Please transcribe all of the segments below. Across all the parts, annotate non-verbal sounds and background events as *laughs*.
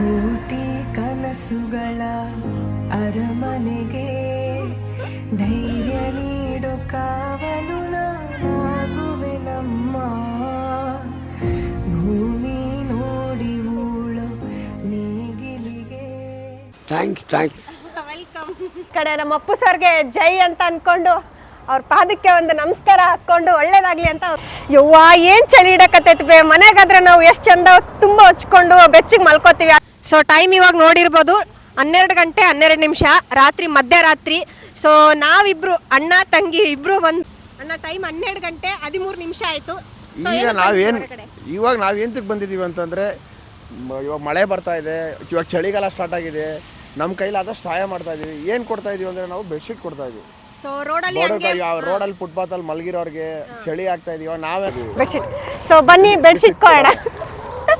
ಕೋಟಿ ಕನಸುಗಳ ಅರಮನೆಗೆ ಧೈರ್ಯ ನೀಡು ಕಾವಲು ನಾನಾಗುವೆ ನಮ್ಮ. ಭೂಮಿ ನೋಡಿ ಉಳು ನೇಗಿಲಿಗೆ. ಥ್ಯಾಂಕ್ಸ್ ಥ್ಯಾಂಕ್ಸ್ ವೆಲ್ಕಮ್ ಕಡೆ ನಮ್ಮ ಅಪ್ಪು ಸರ್ಗೆ ಜೈ ಅಂತ ಅನ್ಕೊಂಡು ಅವ್ರ ಪಾದಕ್ಕೆ ಒಂದು ನಮಸ್ಕಾರ ಹಾಕೊಂಡು ಒಳ್ಳೇದಾಗ್ಲಿ ಅಂತ ಯವ್ವಾ ಏನ್ ಚಳಿ ಇಡಕತ್ತೈತಿ ಬೇ? ಮನೆಗಾದ್ರೆ ನಾವು ಎಷ್ಟು ಚಂದ ತುಂಬಾ ಹಚ್ಕೊಂಡು ಬೆಚ್ಚಿಗೆ ಮಲ್ಕೋತೀವಿ. ಸೊ ಟೈಮ್ ಇವಾಗ ನೋಡಿರ್ಬೋದು ಹನ್ನೆರಡು ಗಂಟೆ ಹನ್ನೆರಡು ನಿಮಿಷ ರಾತ್ರಿ ಮಧ್ಯರಾತ್ರಿ. ಸೊ ನಾವಿಬ್ರು ಅಣ್ಣ ತಂಗಿ ಇಬ್ರು ಬಂದು ಅಣ್ಣ ಟೈಮ್ ಹನ್ನೆರಡು ಗಂಟೆ ಹದಿಮೂರು ನಿಮಿಷ ಆಯಿತು. ಈಗ ನಾವು ನಾವೇನು ಇವಾಗ ನಾವು ಎಂತಕ್ಕೆ ಬಂದಿದ್ದೀವಿ ಅಂತಂದರೆ ಇವಾಗ ಮಳೆ ಬರ್ತಾ ಇದೆ ಇವಾಗ ಚಳಿಗಾಲ ಸ್ಟಾರ್ಟ್ ಆಗಿದೆ ನಮ್ಮ ಕೈಲಾದಷ್ಟು ಸಹಾಯ ಮಾಡ್ತಾ ಇದೀವಿ. ಏನು ಕೊಡ್ತಾ ಇದೀವಿ ಅಂದರೆ ನಾವು ಬೆಡ್ಶೀಟ್ ಕೊಡ್ತಾ ಇದೀವಿ. ಸೊ ರೋಡಲ್ಲಿ ಫುಟ್ಪಾತ್ ರೋಡಲ್ಲಿ ಫುಟ್ಪಾತಲ್ಲಿ ಮಲಗಿರೋರಿಗೆ ಚಳಿ ಆಗ್ತಾ ಇದೀವಿ ನಾವೇ ಬೆಡ್ಶೀಟ್ ಸೊ ಬನ್ನಿ ಬೆಡ್ಶೀಟ್ ಕೊಡೋಣ.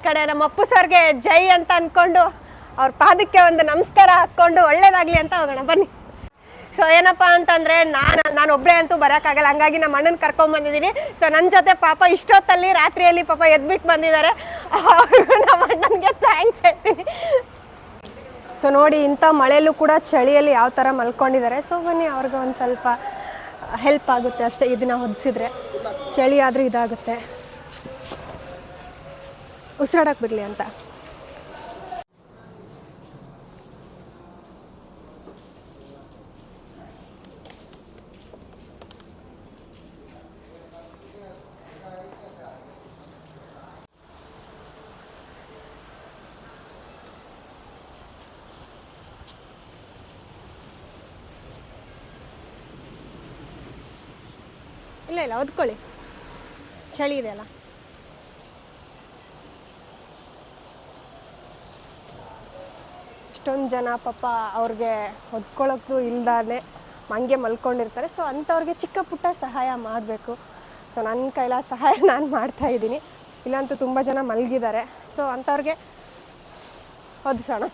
ಕಡೆ ನಮ್ಮ ಅಪ್ಪು ಸರ್ಗೆ ಜೈ ಅಂತ ಅನ್ಕೊಂಡು ಅವ್ರ ಪಾದಕ್ಕೆ ಒಂದು ನಮಸ್ಕಾರ ಹಾಕೊಂಡು ಒಳ್ಳೇದಾಗ್ಲಿ ಅಂತ ಹೋಗೋಣ, ಬನ್ನಿ. ಸೊ ಏನಪ್ಪ ಅಂತಂದ್ರೆ ನಾನು ನಾನು ಒಬ್ಬಳೇ ಅಂತೂ ಬರೋಕ್ಕಾಗಲ್ಲ. ಹಂಗಾಗಿ ನಮ್ಮ ಅಣ್ಣನ ಕರ್ಕೊಂಡ್ ಬಂದಿದ್ದೀನಿ. ಸೊ ನನ್ನ ಜೊತೆ ಪಾಪ ಇಷ್ಟೊತ್ತಲ್ಲಿ ರಾತ್ರಿಯಲ್ಲಿ ಪಾಪ ಎದ್ಬಿಟ್ಟು ಬಂದಿದ್ದಾರೆ. ನಮ್ಮ ಅಣ್ಣನಿಗೆ ಥ್ಯಾಂಕ್ಸ್ ಹೇಳ್ತೀನಿ. ಸೊ ನೋಡಿ, ಇಂಥ ಮಳೆಯಲ್ಲೂ ಕೂಡ ಚಳಿಯಲ್ಲಿ ಯಾವ ಥರ ಮಲ್ಕೊಂಡಿದ್ದಾರೆ. ಸೊ ಬನ್ನಿ, ಅವ್ರಿಗೆ ಒಂದು ಸ್ವಲ್ಪ ಹೆಲ್ಪ್ ಆಗುತ್ತೆ ಅಷ್ಟೇ ಇದನ್ನ ಹೊದಿಸಿದ್ರೆ. ಚಳಿ ಆದರೂ ಇದಾಗುತ್ತೆ. ಉಸಿರಾಡಕ್ಕೆ ಬಿಡಲಿ ಅಂತ. ಇಲ್ಲ ಇಲ್ಲ ಒದ್ಕೊಳ್ಳಿ. ಚಳಿ ಇದೆ ಇಷ್ಟೊಂದು ಜನ ಪಾಪ ಅವ್ರಿಗೆ ಹೊದ್ಕೊಳ್ಳೋಕ್ಕೂ ಇಲ್ದಾನೆ ಹಂಗೆ ಮಲ್ಕೊಂಡಿರ್ತಾರೆ. ಸೊ ಅಂಥವ್ರಿಗೆ ಚಿಕ್ಕ ಪುಟ್ಟ ಸಹಾಯ ಮಾಡಬೇಕು. ಸೊ ನನ್ನ ಕೈಲ ಸಹಾಯ *laughs* ನಾನು ಮಾಡ್ತಾ ಇದ್ದೀನಿ. ಇಲ್ಲಂತೂ ತುಂಬ ಜನ ಮಲಗಿದ್ದಾರೆ. ಸೊ ಅಂಥವ್ರಿಗೆ ಹೊದಿಸೋಣ.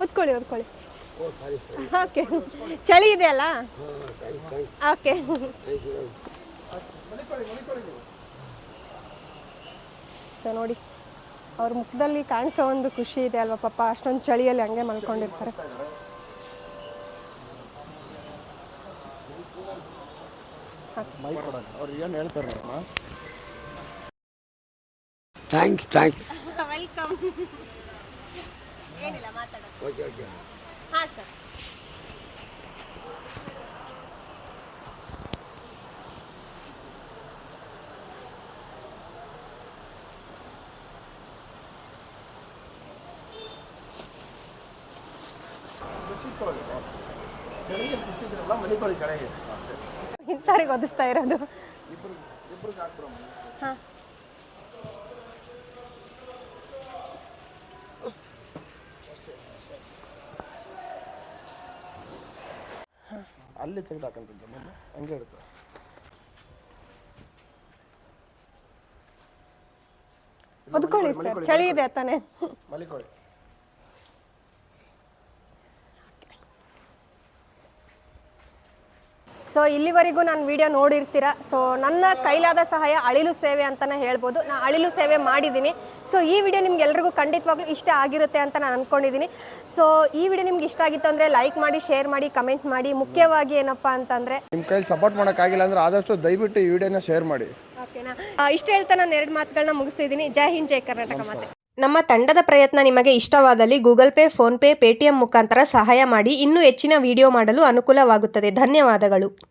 ಹೊತ್ಕೊಳ್ಳಿ ಹೊದ್ಕೊಳ್ಳಿ ಓಕೆ ಚಳಿ ಇದೆ ಅಲ್ಲ ಓಕೆ ಸೊ ನೋಡಿ ಅವ್ರ ಮುಖದಲ್ಲಿ ಕಾಣಿಸೋ ಒಂದು ಖುಷಿ ಇದೆ ಅಲ್ವಾ ಪಾಪ? ಅಷ್ಟೊಂದು ಚಳಿಯಲ್ಲಿ ಹಂಗೆ ಮಲ್ಕೊಂಡಿರ್ತಾರೆ. ಅವ್ರು ಏನು ಹೇಳ್ತಾರೆ ಥ್ಯಾಂಕ್ಸ್ ಥ್ಯಾಂಕ್ಸ್ ವೆಲ್ಕಮ್ ಏನಿಲ್ಲ ಮಾತಾಡೋದು ಓಕೆ ಓಕೆ ಹಾಂ ಸರ್ ಇಂಥವ್ರಿಗೆ ಒದಿಸ್ತಾ ಇರೋದು. ಹಾಂ. ಅಲ್ಲಿ ತೆಗೆದು ಹಾಕಂತ ಹಂಗೆ ಒದ್ಕೊಳ್ಳಿ ಸರ್. ಚಳಿ ಇದೆ ತಾನೆ? ಮಲಿಕೊಳ್ಳಿ ಸೊ ಇಲ್ಲಿವರೆಗೂ ನಾನು ವಿಡಿಯೋ ನೋಡಿರ್ತೀರ? ಸೊ ನನ್ನ ಕೈಲಾದ ಸಹಾಯ ಅಳಿಲು ಸೇವೆ ಅಂತಲೇ ಹೇಳ್ಬೋದು. ನಾನು ಅಳಿಲು ಸೇವೆ ಮಾಡಿದ್ದೀನಿ. ಸೊ ಈ ವಿಡಿಯೋ ನಿಮ್ಗೆ ಎಲ್ರಿಗೂ ಖಂಡಿತವಾಗ್ಲೂ ಇಷ್ಟ ಆಗಿರುತ್ತೆ ಅಂತ ನಾನು ಅಂದ್ಕೊಂಡಿದ್ದೀನಿ ಸೊ ಈ ವಿಡಿಯೋ ನಿಮ್ಗೆ ಇಷ್ಟ ಆಗಿತ್ತು ಅಂದರೆ ಲೈಕ್ ಮಾಡಿ ಶೇರ್ ಮಾಡಿ ಕಮೆಂಟ್ ಮಾಡಿ. ಮುಖ್ಯವಾಗಿ ಏನಪ್ಪ ಅಂತಂದರೆ ನಿಮ್ಮ ಕೈಲಿ ಸಪೋರ್ಟ್ ಮಾಡೋಕ್ಕಾಗಿಲ್ಲ ಅಂದ್ರೆ ಆದಷ್ಟು ದಯವಿಟ್ಟು ಈ ವಿಡಿಯೋನ ಶೇರ್ ಮಾಡಿ. ಓಕೆನಾ ಇಷ್ಟ ಹೇಳ್ತಾ ನಾನು ಎರಡು ಮಾತುಗಳನ್ನ ಮುಗಿಸ್ತಿದ್ದೀನಿ ಜೈ ಹಿಂದ್ ಜೈ ಕರ್ನಾಟಕ ಮಾತೆ. ನಮ್ಮ ತಂಡದ ಪ್ರಯತ್ನ ನಿಮಗೆ ಇಷ್ಟವಾದಲ್ಲಿ ಗೂಗಲ್ ಪೇ ಫೋನ್ಪೇ ಪೇಟಿಎಂ ಮುಖಾಂತರ ಸಹಾಯ ಮಾಡಿ ಇನ್ನೂ ಹೆಚ್ಚಿನ ವಿಡಿಯೋ ಮಾಡಲು ಅನುಕೂಲವಾಗುತ್ತದೆ. ಧನ್ಯವಾದಗಳು.